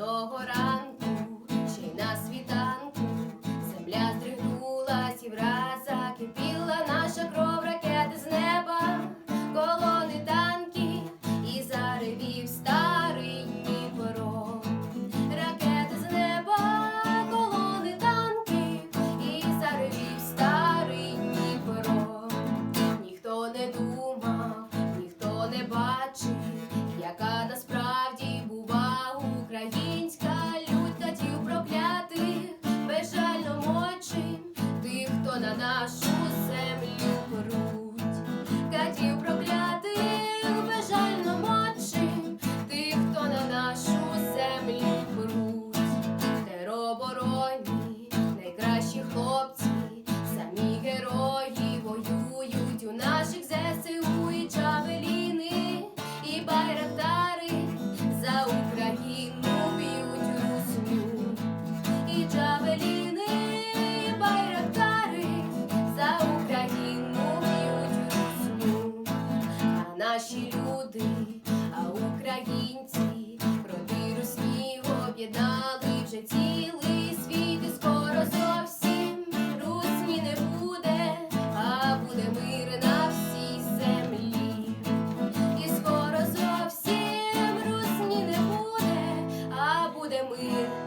Одного ранку чи на світанку земля здригнулась і враз закипіла. наші люди, а українці про вірус об'єднали вже цілий світ, і скоро зовсім русні не буде, а буде мир на всій землі. І скоро зовсім русні не буде, а буде мир.